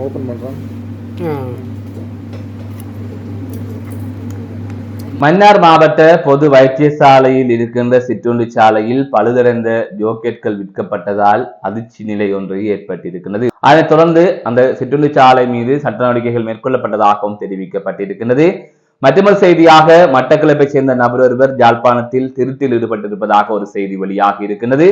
Open பண்ணுறோம் மன்னார் மாவட்ட பொது வைத்தியசாலையில் இருக்கின்ற சிற்றுண்டி சாலையில் பழுதடைந்த ஜோக்கெட்கள் விற்கப்பட்டதால் அதிர்ச்சி நிலை ஒன்று ஏற்பட்டிருக்கிறது அதைத் தொடர்ந்து அந்த சிற்றுண்டி சாலை மீது சட்ட நடவடிக்கைகள் மேற்கொள்ளப்பட்டதாகவும் தெரிவிக்கப்பட்டிருக்கிறது மற்றொரு செய்தியாக மட்டக்களப்பை சேர்ந்த நபர் ஒருவர் ஜாழ்ப்பாணத்தில் திருட்டில் ஈடுபட்டிருப்பதாக ஒரு செய்தி வெளியாகி இருக்கிறது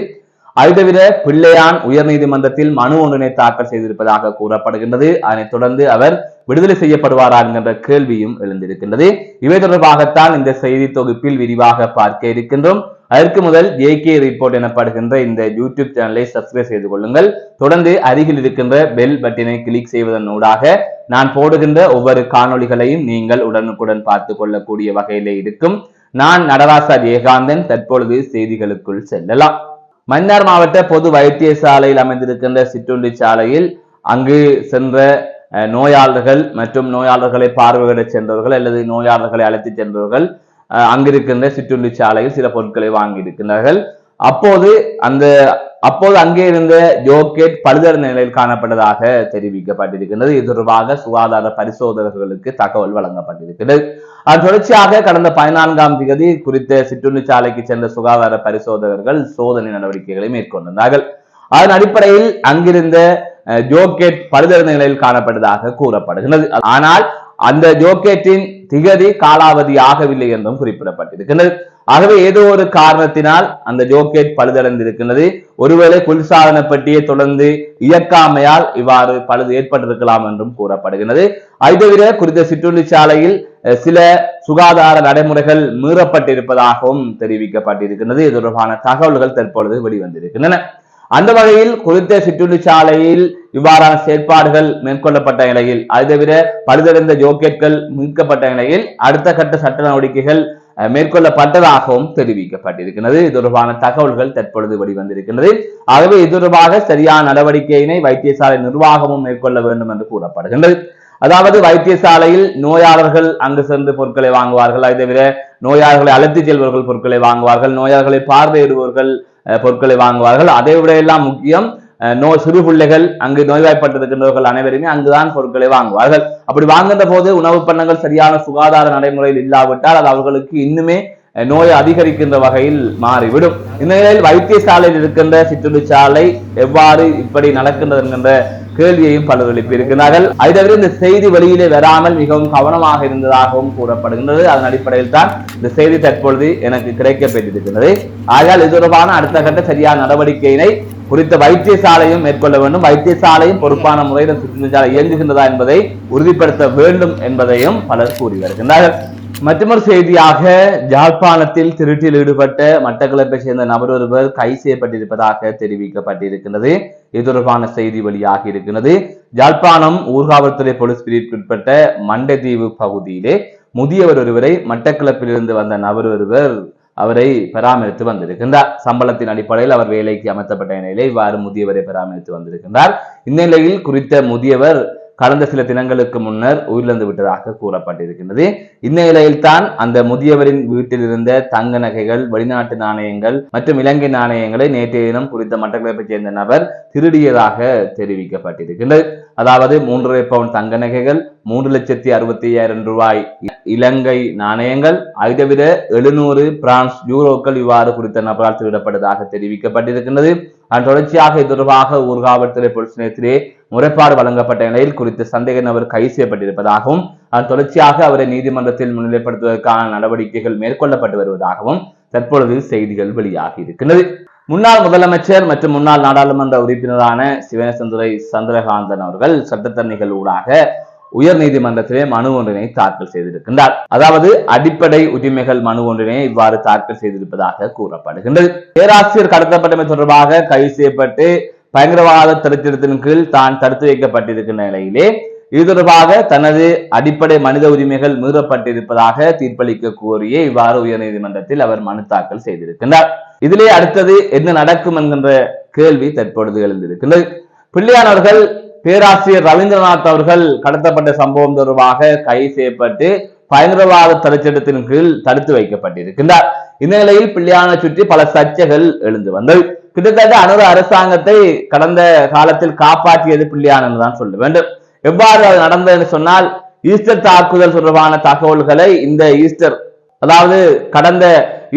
அது தவிர பிள்ளையான் உயர்நீதிமன்றத்தில் மனு ஒன்றினை தாக்கல் செய்திருப்பதாக கூறப்படுகின்றது. அதனைத் தொடர்ந்து அவர் விடுதலை செய்யப்படுவாரா என்கின்ற கேள்வியும் எழுந்திருக்கின்றது. இவை தொடர்பாகத்தான் இந்த செய்தி தொகுப்பில் விரிவாக பார்க்க இருக்கின்றோம். அதற்கு முதல் ஜேகே ரிப்போர்ட் எனப்படுகின்ற இந்த யூடியூப் சேனலை சப்ஸ்கிரைப் செய்து கொள்ளுங்கள். தொடர்ந்து அருகில் இருக்கின்ற பெல் பட்டினை கிளிக் செய்வதன் ஊடாக நான் போடுகின்ற ஒவ்வொரு காணொளிகளையும் நீங்கள் உடனுக்குடன் பார்த்து கொள்ளக்கூடிய வகையிலே இருக்கும். நான் நடராசா ஏகாந்தன் தற்பொழுது செய்திகளுக்குள் செல்லலாம். மன்னார் மாவட்ட பொது வைத்தியசாலையில் அமைந்திருக்கின்ற சிற்றுண்டி சாலையில் அங்கு சென்ற நோயாளர்கள் மற்றும் நோயாளர்களை பார்வையிட சென்றவர்கள் அல்லது நோயாளர்களை அழைத்து சென்றவர்கள் அஹ், அங்கிருக்கின்ற சிற்றுண்டி சாலையில் சில பொருட்களை வாங்கியிருக்கின்றார்கள். அப்போது அந்த அப்போது அங்கே இருந்த ஜோக்கெட் பழுதர் நிலையில் காணப்பட்டதாக தெரிவிக்கப்பட்டிருக்கின்றது. இது தொடர்பாக சுகாதார பரிசோதகர்களுக்கு தகவல் வழங்கப்பட்டிருக்கிறது. அதன் தொடர்ச்சியாக கடந்த பதினான்காம் தேதி குறித்த சிற்றுண்டி சாலைக்கு சென்ற சுகாதார பரிசோதகர்கள் சோதனை நடவடிக்கைகளை மேற்கொண்டிருந்தார்கள். அதன் அடிப்படையில் அங்கிருந்த ஜோக்கெட் பழுதறிந்த நிலையில் காணப்பட்டதாக கூறப்படுகிறது ஆனால் அந்த ஜோக்கெட்டின் திகதி காலாவதி ஆகவில்லை என்றும் குறிப்பிடப்பட்டிருக்கிறது ஆகவே ஏதோ ஒரு காரணத்தினால் அந்த ஜோக்கெட் பழுதடைந்திருக்கின்றது. ஒருவேளை குளிர்சாதன பெட்டியை தொடர்ந்து இயக்காமையால் இவ்வாறு பழுது ஏற்பட்டிருக்கலாம் என்றும் கூறப்படுகிறது அது தவிர குறித்த சிற்றுண்டி சாலையில் சில சுகாதார நடைமுறைகள் மீறப்பட்டிருப்பதாகவும் தெரிவிக்கப்பட்டிருக்கின்றது. இது தொடர்பான தகவல்கள் தற்பொழுது வெளிவந்திருக்கின்றன. அந்த வகையில் குறித்த சிற்றுண்டி சாலையில் இவ்வாறான செயற்பாடுகள் மேற்கொள்ளப்பட்ட நிலையில் அது தவிர பழுதடைந்த ஜோக்கெட்கள் மீட்கப்பட்ட நிலையில் அடுத்த கட்ட சட்ட நடவடிக்கைகள் அஹ், மேற்கொள்ளப்பட்டதாகவும் தெரிவிக்கப்பட்டிருக்கிறது இது தொடர்பான தகவல்கள் தற்பொழுது வெளிவந்திருக்கின்றது. ஆகவே இது தொடர்பாக சரியான நடவடிக்கையினை வைத்தியசாலை நிர்வாகமும் மேற்கொள்ள வேண்டும் என்று கூறப்படுகின்றது. அதாவது வைத்தியசாலையில் நோயாளர்கள் அங்கு சென்று பொருட்களை வாங்குவார்கள். அதை தவிர நோயாளர்களை அழைத்து செல்வர்கள் பொருட்களை வாங்குவார்கள். நோயாளர்களை பார்வையிடுபவர்கள் பொருட்களை வாங்குவார்கள். அதை விட எல்லாம் முக்கியம் அஹ், நோய் சிறு பிள்ளைகள் அங்கு நோய்வாய்ப்பட்டிருக்கின்றவர்கள் அனைவருமே அங்குதான் பொருட்களை வாங்குவார்கள். அப்படி வாங்குகின்ற போது உணவுப் பண்ணங்கள் சரியான சுகாதார நடைமுறையில் இல்லாவிட்டால் அது அவர்களுக்கு இன்னுமே நோய் அதிகரிக்கின்ற வகையில் மாறிவிடும். இந்த நிலையில் வைத்தியசாலையில் இருக்கின்ற சிற்றுண்டிச்சாலை எவ்வாறு இப்படி நடக்கின்றது என்கின்ற கேள்வியையும் பலர் எழுப்பியிருக்கிறார்கள் அதை தவிர இந்த செய்தி வெளியிலே வராமல் மிகவும் கவனமாக இருந்ததாகவும் கூறப்படுகின்றது. அதன் அடிப்படையில் தான் இந்த செய்தி தற்பொழுது எனக்கு கிடைக்கப்பட்டிருக்கிறது ஆகையால் இது தொடர்பான அடுத்த கட்ட சரியான நடவடிக்கையினை குறித்த வைத்தியசாலையும் மேற்கொள்ள வேண்டும். வைத்தியசாலையும் பொறுப்பான முறையில் சுற்றுச்சாலை இயங்குகின்றதா என்பதை உறுதிப்படுத்த வேண்டும் என்பதையும் பலர் கூறி வருகின்றார்கள். மற்றொரு செய்தியாக ஜாழ்ப்பாணத்தில் திருட்டில் ஈடுபட்ட மட்டக்களப்பை சேர்ந்த நபர் ஒருவர் கைது செய்யப்பட்டிருப்பதாக தெரிவிக்கப்பட்டிருக்கிறது இது தொடர்பான செய்தி வெளியாகி இருக்கிறது ஜாழ்ப்பாணம் ஊர்காவல்துறை போலீஸ் பிரிவுக்குட்பட்ட மண்டதீவு பகுதியிலே முதியவர் ஒருவரை மட்டக்களப்பிலிருந்து வந்த நபர் ஒருவர் அவரை பராமரித்து வந்திருக்கின்றார். சம்பளத்தின் அடிப்படையில் அவர் வேலைக்கு அமர்த்தப்பட்ட நிலையிலே இவ்வாறு முதியவரை பராமரித்து வந்திருக்கின்றார். இந்த நிலையில் குறித்த முதியவர் கடந்த சில தினங்களுக்கு முன்னர் உயிரிழந்து விட்டதாக கூறப்பட்டிருக்கின்றது. இந்நிலையில்தான் அந்த முதியவரின் வீட்டில் இருந்த தங்க நகைகள் வெளிநாட்டு நாணயங்கள் மற்றும் இலங்கை நாணயங்களை நேற்றைய தினம் குறித்த மட்டக்களப்பைச் சேர்ந்த நபர் திருடியதாக தெரிவிக்கப்பட்டிருக்கின்றது. அதாவது மூன்றரை பவுன் தங்க நகைகள் மூன்று லட்சத்தி அறுபத்தி ஐயாயிரம் ரூபாய் இலங்கை நாணயங்கள் அதை தவிர எழுநூறு பிரான்ஸ் யூரோக்கள் இவ்வாறு குறித்த நபரால் திருடப்பட்டதாக தெரிவிக்கப்பட்டிருக்கின்றது. அதன் தொடர்ச்சியாக இது தொடர்பாக ஊர்காவல்துறை பொருள் நிலையத்திலே முறைப்பாடு வழங்கப்பட்ட நிலையில் குறித்த சந்தேக நபர் கைது செய்யப்பட்டிருப்பதாகவும் அதன் தொடர்ச்சியாக அவரை நீதிமன்றத்தில் முன்னிலைப்படுத்துவதற்கான நடவடிக்கைகள் மேற்கொள்ளப்பட்டு வருவதாகவும் தற்பொழுது செய்திகள் வெளியாகி இருக்கின்றது. முன்னாள் முதலமைச்சர் மற்றும் முன்னாள் நாடாளுமன்ற உறுப்பினரான சிவனசந்துரை சந்திரகாந்தன் அவர்கள் சட்டத்தரணிகள் ஊடாக உயர் நீதிமன்றத்திலே மனு ஒன்றினை தாக்கல் செய்திருக்கின்றார். அதாவது அடிப்படை உரிமைகள் மனு ஒன்றினை இவ்வாறு தாக்கல் செய்திருப்பதாக கூறப்படுகின்றது. பேராசிரியர் கடத்தப்பட்டமை தொடர்பாக கைது செய்யப்பட்டு பயங்கரவாத தடுத்திருத்தின் கீழ் தான் தடுத்து வைக்கப்பட்டிருக்கின்ற நிலையிலே இது தொடர்பாக தனது அடிப்படை மனித உரிமைகள் மீறப்பட்டிருப்பதாக தீர்ப்பளிக்க கோரிய இவ்வாறு உயர்நீதிமன்றத்தில் அவர் மனு தாக்கல் செய்திருக்கின்றார். இதிலே அடுத்தது என்ன நடக்கும் என்கின்ற கேள்வி தற்பொழுது எழுந்திருக்கின்றது. பிள்ளையானவர்கள் பேராசிரியர் ரவீந்திரநாத் அவர்கள் கடத்தப்பட்ட சம்பவம் தொடர்பாக கைது செய்யப்பட்டு பயங்கரவாத தடுச்சட்டத்தின் கீழ் தடுத்து வைக்கப்பட்டிருக்கின்றார். இந்த நிலையில் பிள்ளையான சுற்றி பல சர்ச்சைகள் எழுந்து வந்தது. கிட்டத்தட்ட அனுர அரசாங்கத்தை கடந்த காலத்தில் காப்பாற்றியது பிள்ளையான் தான் சொல்ல. வேண்டும். எவ்வாறு அது நடந்ததுன்னு சொன்னால் ஈஸ்டர் தாக்குதல் தொடர்பான தகவல்களை இந்த ஈஸ்டர் அதாவது கடந்த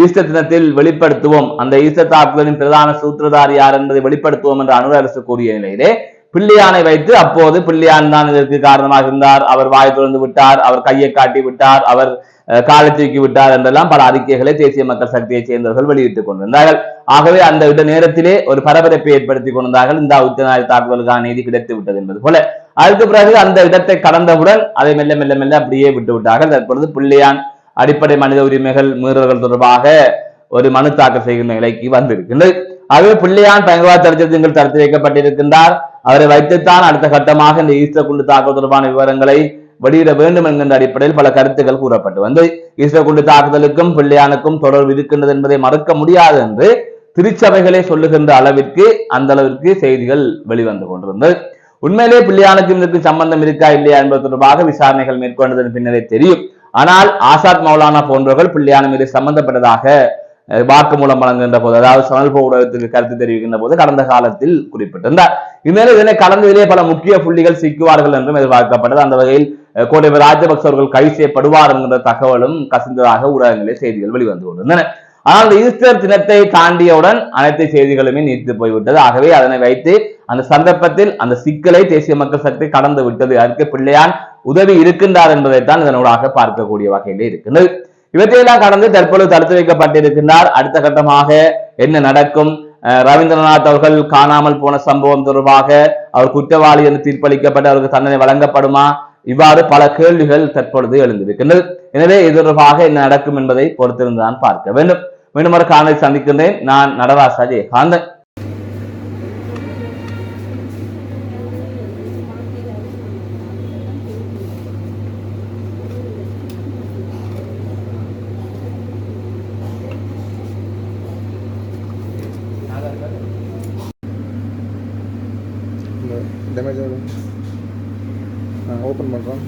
ஈஸ்டர் தினத்தில் வெளிப்படுத்துவோம். அந்த ஈஸ்டர் தாக்குதலின் பிரதான சூத்திரதாரி யார் என்பதை வெளிப்படுத்துவோம் என்று அனுர அரசு கூறிய நிலையிலே பிள்ளையானை வைத்து அப்போது பிள்ளையான் தான் இதற்கு காரணமாக இருந்தார். அவர் வாய் திறந்து விட்டார். அவர் கையை காட்டி விட்டார். அவர் காலை தூக்கி விட்டார் என்றெல்லாம் பல அறிக்கைகளை தேசிய மக்கள் சக்தியைச் சேர்ந்தவர்கள் வெளியிட்டுக் கொண்டிருந்தார்கள். ஆகவே அந்த இட நேரத்திலே ஒரு பரபரப்பை ஏற்படுத்திக் கொண்டிருந்தார்கள். இந்த உத்தநாயக தாக்குதலுக்கான நீதி கிடைத்து விட்டது என்பது போல. அதுக்கு பிறகு அந்த இடத்தை கடந்தவுடன் அதை மெல்ல மெல்ல மெல்ல அப்படியே விட்டு விட்டார்கள். தற்பொழுது பிள்ளையான் அடிப்படை மனித உரிமைகள் மீறல்கள் தொடர்பாக ஒரு மனு தாக்கல் செய்கின்ற நிலைக்கு வந்திருக்கின்றது. ஆகவே பிள்ளையான் பயங்கரவாத தடுச்சத்தில் தடுத்து வைக்கப்பட்டிருக்கின்றார். அவரை வைத்துத்தான் அடுத்த கட்டமாக இந்த ஈஸ்டர் குண்டு தாக்குதல் தொடர்பான விவரங்களை வெளியிட வேண்டும் என்கின்ற அடிப்படையில் பல கருத்துக்கள் கூறப்பட்டு வந்து ஈஸ்டர் குண்டு தாக்குதலுக்கும் பிள்ளையானுக்கும் தொடர்பு இருக்கின்றது என்பதை மறுக்க முடியாது என்று திருச்சபைகளே சொல்லுகின்ற அளவிற்கு அந்த அளவிற்கு செய்திகள் வெளிவந்து கொண்டிருந்தது. உண்மையிலே பிள்ளையானுக்கும் இதற்கு சம்பந்தம் இருக்கா இல்லையா என்பது தொடர்பாக விசாரணைகள் மேற்கொண்டதன் பின்னரே தெரியும். ஆனால் ஆசாத் மௌலானா போன்றவர்கள் பிள்ளையான மீது சம்பந்தப்பட்டதாக வாக்குமூலம் வழங்குகின்ற போது அதாவது சனல் ஊடகத்துக்கு கருத்து தெரிவிக்கின்ற போது கடந்த காலத்தில் குறிப்பிட்டிருந்தார். இந்நிலையில் இதனை கலந்ததிலே பல முக்கிய புள்ளிகள் சிக்குவார்கள் என்றும் எதிர்பார்க்கப்பட்டது. அந்த வகையில் அஹ், ராஜபக்ச அவர்கள் கைது செய்யப்படுவார் என்கிற தகவலும் கசிந்ததாக ஊடகங்களில் செய்திகள் வெளிவந்து கொண்டிருந்தன. ஆனால் அந்த ஈஸ்டர் தினத்தை தாண்டியவுடன் அனைத்து செய்திகளுமே நீர்த்து போய்விட்டது. ஆகவே அதனை வைத்து அந்த சந்தர்ப்பத்தில் அந்த சிக்கலை தேசிய மக்கள் சக்தி கடந்து விட்டது. அதற்கு பிள்ளையான் உதவி இருக்கின்றார் என்பதைத்தான் இதனூடாக பார்க்கக்கூடிய வகையிலே இருக்கின்றது. இவற்றையெல்லாம் கடந்து தற்பொழுது தடுத்து வைக்கப்பட்டிருக்கின்றார். அடுத்த கட்டமாக என்ன நடக்கும்? ரவீந்திரநாத் அவர்கள் காணாமல் போன சம்பவம் தொடர்பாக அவர் குற்றவாளி என்று தீர்ப்பளிக்கப்பட்டு அவருக்கு தண்டனை வழங்கப்படுமா? இவ்வாறு பல கேள்விகள் தற்பொழுது எழுந்திருக்கின்றது. எனவே இது தொடர்பாக என்ன நடக்கும் என்பதை பொறுத்திருந்துதான் பார்க்க வேண்டும். மீண்டும் ஒரு காணொலி சந்திக்கின்றேன். நான் நடராஜா ஜெயகாந்தன் இந்த டேமேஜ் ஆகும் நான் ஓப்பன் பண்ணுறோம்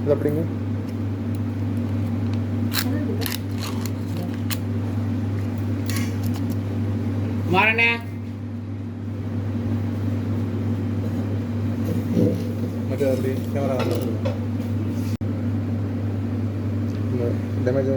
இது அப்படிங்க மாறனே. மற்ற அப்படி கேமரா இந்த டேமேஜ்